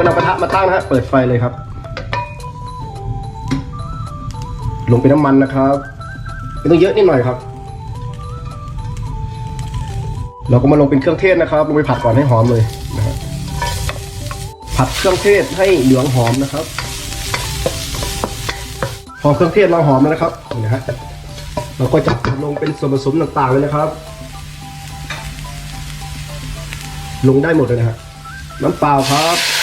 มานำกระทะมาตั้งนะฮะ เปิดไฟเลยครับ ลงเป็นน้ำมันนะครับไม่ต้องเยอะนิดหน่อยครับ เราก็มาลงเป็นเครื่องเทศนะครับ ลงไปผัดก่อนให้หอมเลยนะฮะผัดเครื่องเทศให้เหลืองหอมนะครับ พอเครื่องเทศเราหอมแล้วนะครับนี่นะฮะเราก็จะลงเป็นส่วนผสมต่างๆเลยนะครับ ลงได้หมดเลยนะฮะน้ำเปล่าครับ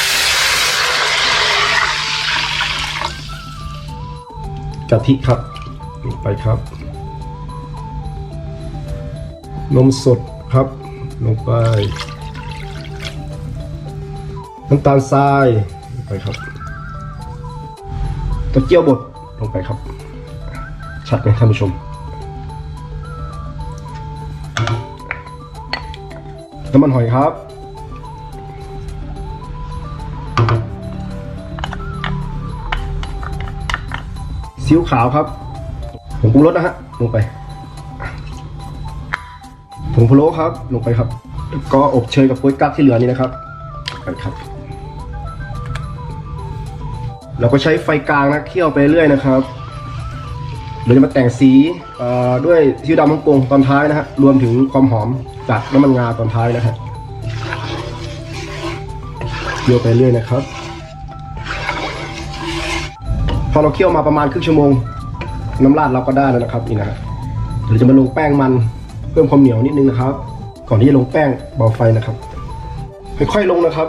กะทิครับลงไปครับ นมสดครับ ลงไป น้ำตาลทรายลงไปครับตะเกียวบดลงไปครับ ชัดไหมท่านผู้ชม น้ำมันหอยครับ ซีอิ๊วขาวครับผงปรุงรสนะฮะลงไปผงพะโล้ครับ ลงไปครับ ก็อบเชยกับโป๊ยกั๊กที่เหลือนี้นะครับไปครับ เราก็ใช้ไฟกลางนะเคี่ยวไปเรื่อยนะครับเราจะมาแต่งสีด้วยซีอิ๊วดำฮ่องกงตอนท้ายนะฮะรวมถึงความหอมจากน้ำมันงาตอนท้ายนะฮะเคี่ยวไปเรื่อยนะครับ อเราเคี่ยวมาประมาณครึ่งชั่วโมง น้ำราดเราก็ได้แล้วนะครับนี่นะฮะเดี๋ยวจะมาลงแป้งมันเพิ่มความเหนียวนิดนึงนะครับ ก่อนที่จะลงแป้งเบาไฟนะครับค่อยๆลงนะครับ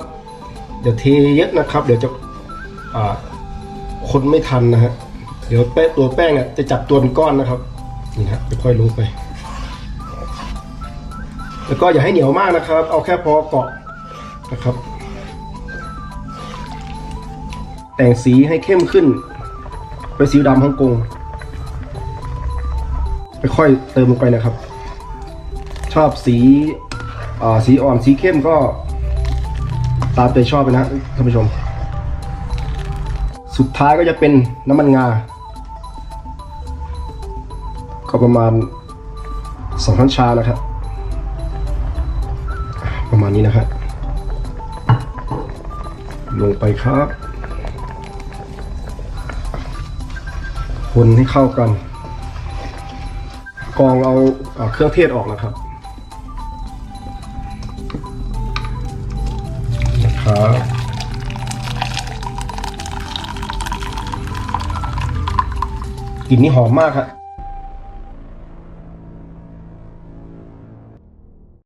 เดี๋ยวเทเยอะนะครับ เดี๋ยวจะอ่าคนไม่ทันนะฮะเดี๋ยวแป้งตัวแป้งเนี่ยจะจับตัวเป็นก้อนนะครับนี่นะฮะค่อยๆลงไป แล้วก็อย่าให้เหนียวมากนะครับ เอาแค่พอเกาะนะครับ แต่งสีให้เข้มขึ้น เป็นสีดำฮ่องกงค่อยๆเติมลงไปนะครับ ชอบสีอ่าสีอ่อนสีเข้มก็ตามใจชอบไปนะท่านผู้ชม สุดท้ายก็จะเป็นน้ำมันงา ก็ประมาณสองช้อนชานะครับ ประมาณนี้นะครับลงไปครับ คนให้เข้ากัน กองเอาเอ่อเครื่องเทศออกนะครับนะครับกลิ่นนี่หอมมากครับ